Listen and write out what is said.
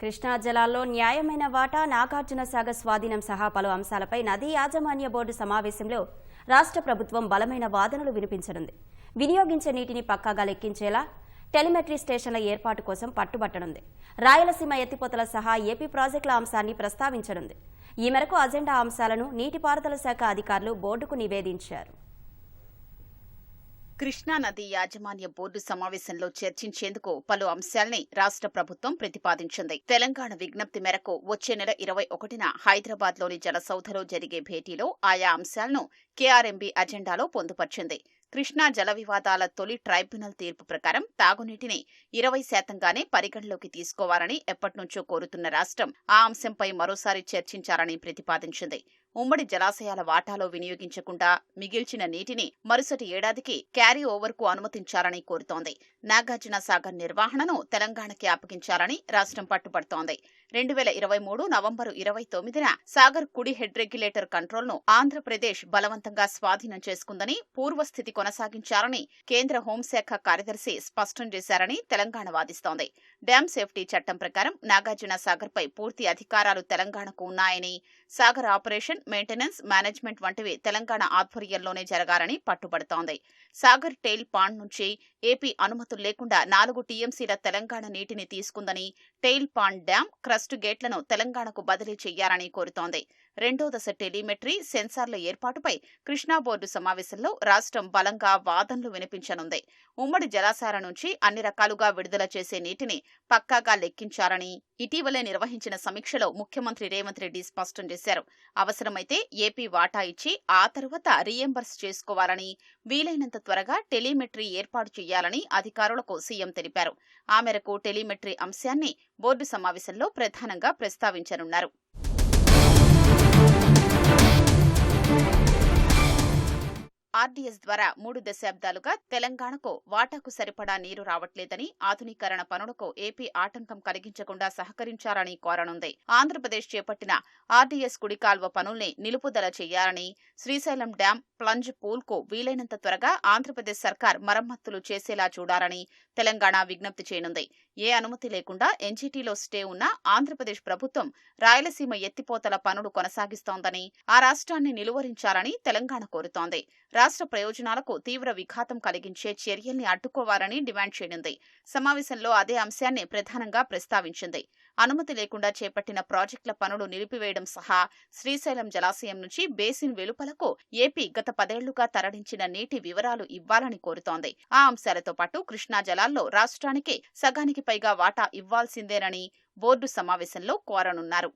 కృష్ణా జలాల్లో న్యాయమైన వాటా నాగార్జునసాగర్ స్వాధీనం సహా పలు అంశాలపై నదీ యాజమాన్య బోర్డు సమావేశంలో రాష్ట్ర ప్రభుత్వం బలమైన వాదనలు వినిపించనుంది. వినియోగించే నీటిని పక్కాగా లెక్కించేలా టెలిమెట్రీ స్టేషన్ల ఏర్పాటు కోసం పట్టుబట్టనుంది. రాయలసీమ ఎత్తిపోతల సహా ఏపీ ప్రాజెక్టుల అంశాన్ని ప్రస్తావించనుంది. ఈ మేరకు అజెండా అంశాలను నీటిపారుదల శాఖ అధికారులు బోర్డుకు నివేదించారు. కృష్ణా నది యాజమాన్య బోర్డు సమావేశంలో చర్చించేందుకు పలు అంశాల్ని రాష్ట్ర ప్రభుత్వం ప్రతిపాదించింది. తెలంగాణ విజ్ఞప్తి మేరకు వచ్చే నెల ఇరవై ఒకటిన హైదరాబాద్లోని జలసౌధలో జరిగే భేటీలో ఆయా అంశాలను కేఆర్ఎంబీ అజెండాలో పొందుపర్చింది. కృష్ణా జల వివాదాల తొలి ట్రైబ్యునల్ తీర్పు ప్రకారం తాగునీటిని ఇరవై శాతంగానే పరిగణలోకి తీసుకోవాలని ఎప్పటినుంచో కోరుతున్న రాష్ట్రం ఆ అంశంపై మరోసారి చర్చించాలని ప్రతిపాదించింది. ఉమ్మడి జలాశయాల వాటాలో వినియోగించకుండా మిగిల్చిన నీటిని మరుసటి ఏడాదికి క్యారీ ఓవర్కు అనుమతించాలని కోరుతోంది. నాగార్జున సాగర్ నిర్వహణను తెలంగాణకి అప్పగించాలని రాష్ట్రం పట్టుబడుతోంది. రెండు వేల ఇరవై మూడు నవంబరు ఇరవై తొమ్మిదిన సాగర్ కుడి హెడ్ రెగ్యులేటర్ కంట్రోల్ను ఆంధ్రప్రదేశ్ బలవంతంగా స్వాధీనం చేసుకుందని పూర్వస్థితి కొనసాగించారని కేంద్ర హోంశాఖ కార్యదర్శి స్పష్టం చేశారని తెలంగాణ వాదిస్తోంది. డ్యాం సేఫ్టీ చట్టం ప్రకారం నాగార్జున సాగర్ పై పూర్తి అధికారాలు తెలంగాణకు ఉన్నాయని సాగర్ ఆపరేషన్ మెయింటెనెన్స్ మేనేజ్మెంట్ వంటివి తెలంగాణ ఆధ్వర్యంలోనే జరగాలని పట్టుబడుతోంది. సాగర్ టెయిల్ పాండ్ నుంచి ఏపీ అనుమతులు లేకుండా నాలుగు టీఎంసీల తెలంగాణ నీటిని తీసుకుందని టెయిల్ పాండ్ డ్యాం క్రస్ట్ గేట్లను తెలంగాణకు బదిలీ చేయాలని కోరుతోంది. రెండో దశ టెలిమెట్రీ సెన్సార్ల ఏర్పాటుపై కృష్ణా బోర్డు సమావేశంలో రాష్ట్రం బలంగా వాదనలు వినిపించనుంది. ఉమ్మడి జలాశాల నుంచి అన్ని రకాలుగా విడుదల చేసే నీటిని పక్కాగా లెక్కించాలని ఇటీవలే నిర్వహించిన సమీక్షలో ముఖ్యమంత్రి రేవంత్ రెడ్డి స్పష్టం చేశారు. అవసరమైతే ఏపీ వాటా ఇచ్చి ఆ తర్వాత రీఎంబర్స్ చేసుకోవాలని వీలైనంత త్వరగా టెలిమెట్రీ ఏర్పాటు చేయాలని అధికారులకు సీఎం తెలిపారు. ఆ మేరకు టెలిమెట్రీ అంశాన్ని బోర్డు సమావేశంలో ప్రధానంగా ప్రస్తావించనున్నారు. ఆర్డీఎస్ ద్వారా మూడు దశాబ్దాలుగా తెలంగాణకు వాటాకు సరిపడా నీరు రావట్లేదని ఆధునీకరణ పనులకు ఏపీ ఆటంకం కలిగించకుండా సహకరించాలని కోరనుంది. ఆంధ్రప్రదేశ్ చేపట్టిన ఆర్డీఎస్ కుడి కాల్వ పనుల్ని నిలుపుదల చేయాలని శ్రీశైలం డ్యాం ప్లంజ్ పూల్కు వీలైనంత త్వరగా ఆంధ్రప్రదేశ్ సర్కార్ మరమ్మతులు చేసేలా చూడాలని తెలంగాణ విజ్ఞప్తి చేయనుంది. ఏ అనుమతి లేకుండా ఎన్జీటీలో స్టే ఉన్న ఆంధ్రప్రదేశ్ ప్రభుత్వం రాయలసీమ ఎత్తిపోతల పనులు కొనసాగిస్తోందని ఆ రాష్ట్రాన్ని నిలువరించాలని తెలంగాణ కోరుతోంది. రాష్ట్ర ప్రయోజనాలకు తీవ్ర విఘాతం కలిగించే చర్యల్ని అడ్డుకోవాలని డిమాండ్ చేయనుంది సమావేశంలో అదే అంశాన్ని ప్రధానంగా ప్రస్తావించింది. అనుమతి లేకుండా చేపట్టిన ప్రాజెక్టుల పనులు నిలిపివేయడం సహా శ్రీశైలం జలాశయం నుంచి బేసిన్ వెలుపలకు ఏపీ గత పదేళ్ళుగా తరలించిన నీటి వివరాలు ఇవ్వాలని కోరుతోంది. ఆ అంశాలతో పాటు కృష్ణా జలాల్లో రాష్ట్రానికి సగానికి పైగా వాటా ఇవ్వాల్సిందేనని బోర్డు సమావేశంలో కోరనున్నారు.